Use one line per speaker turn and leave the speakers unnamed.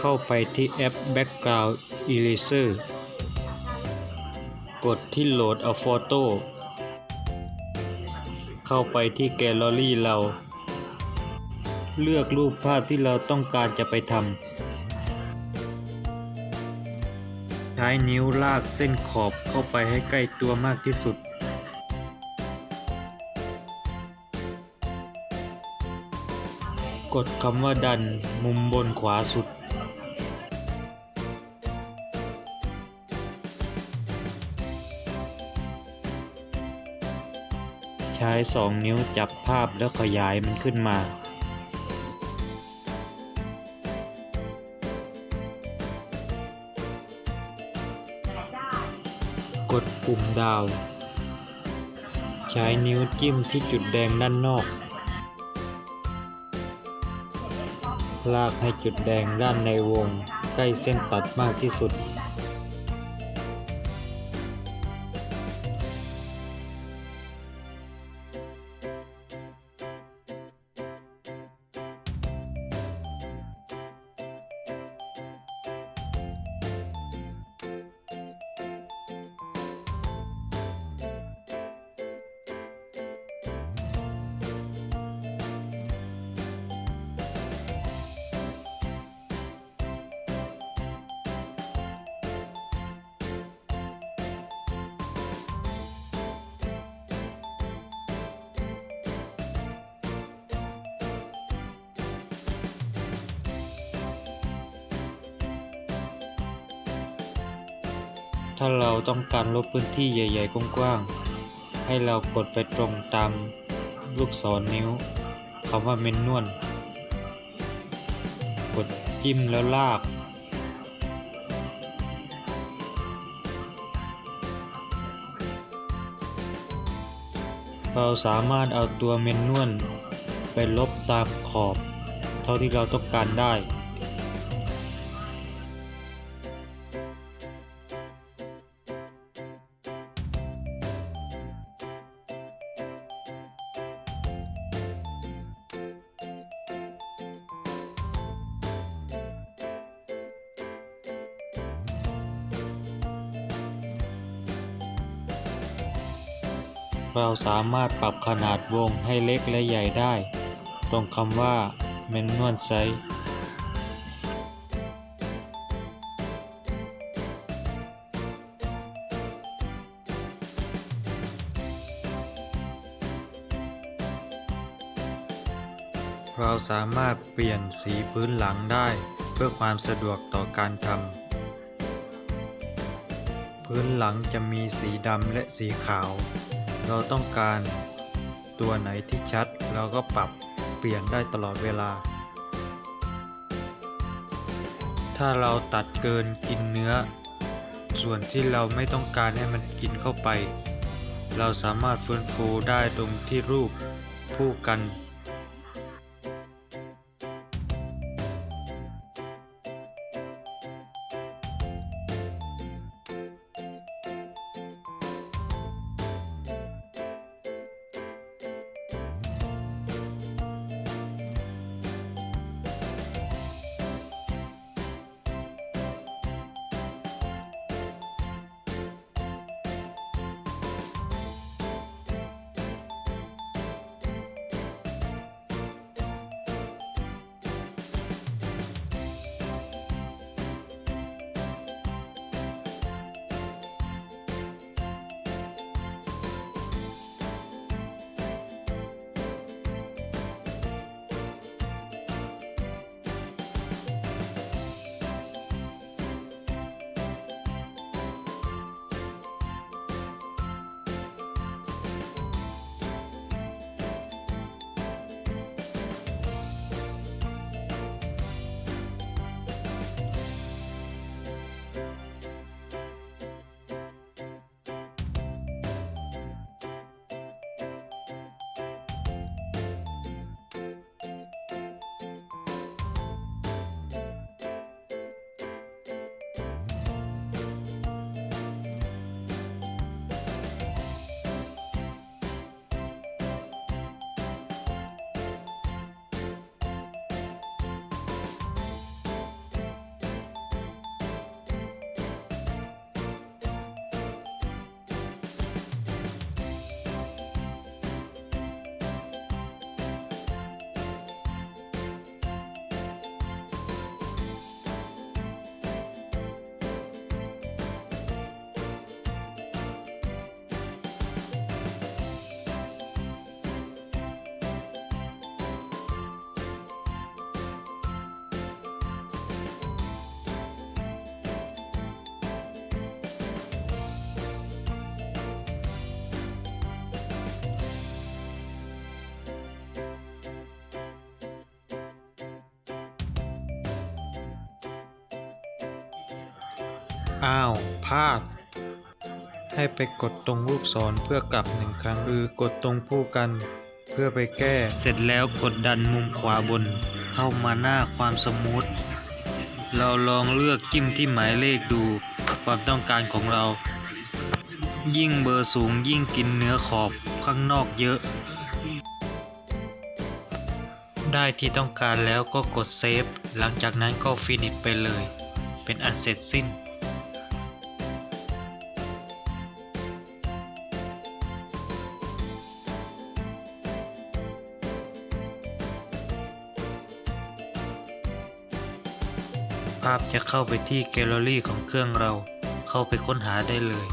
เข้าไปที่แอป Background Eraser กดที่โหลด a photo เข้าไปที่แกลเลอรี่เรา เลือกรูปภาพที่เราต้องการจะไปทำ ใช้นิ้วลากเส้นขอบเข้าไปให้ใกล้ตัวมากที่สุดกดคำว่าดันมุมบนขวาสุด สองนิ้วจับภาพแล้วขยายมันขึ้นมา กดปุ่มดาว ใช้นิ้วจิ้มที่จุดแดงด้านนอก ลากให้จุดแดงด้านในวง ใกล้เส้นตัดมากที่สุด ถ้าเราต้องการลบพื้นที่ใหญ่ๆกว้างๆ ให้เรากดไปตรงตามลูกศรนิ้วคำว่าเมนนวลกดจิ้มแล้วลาก เราสามารถเอาตัวเมนนวลไปลบตามขอบ เท่าที่เราต้องการได้ เราสามารถปรับขนาดวงให้เล็กและใหญ่ได้ ตรงคำว่า Manual Size เราสามารถเปลี่ยนสีพื้นหลังได้ เพื่อความสะดวกต่อการทำ พื้นหลังจะมีสีดำและสีขาว เราต้องการตัวไหนที่ชัดเราก็ปรับเปลี่ยนได้ตลอดเวลา ถ้าเราตัดเกินกินเนื้อ ส่วนที่เราไม่ต้องการให้มันกินเข้าไป เราสามารถฟื้นฟูได้ตรงที่รูปผู้กัน อ้าวพลาด ให้ไปกดตรงลูกศรเพื่อกลับหนึ่งครั้งหรือกดตรงผู้กันเพื่อไปแก้ เสร็จแล้วกดดันมุมขวาบน เข้ามาหน้าความสมูท เราลองเลือกจิ้มที่หมายเลขดูความต้องการของเรา ยิ่งเบอร์สูงยิ่งกินเนื้อขอบข้างนอกเยอะ ได้ที่ต้องการแล้วก็กดเซฟ หลังจากนั้นก็ฟินิชไปเลย เป็นอันเสร็จสิ้น ภาพจะเข้าไปที่แกลเลอรี่ของเครื่องเรา เข้าไปค้นหาได้เลย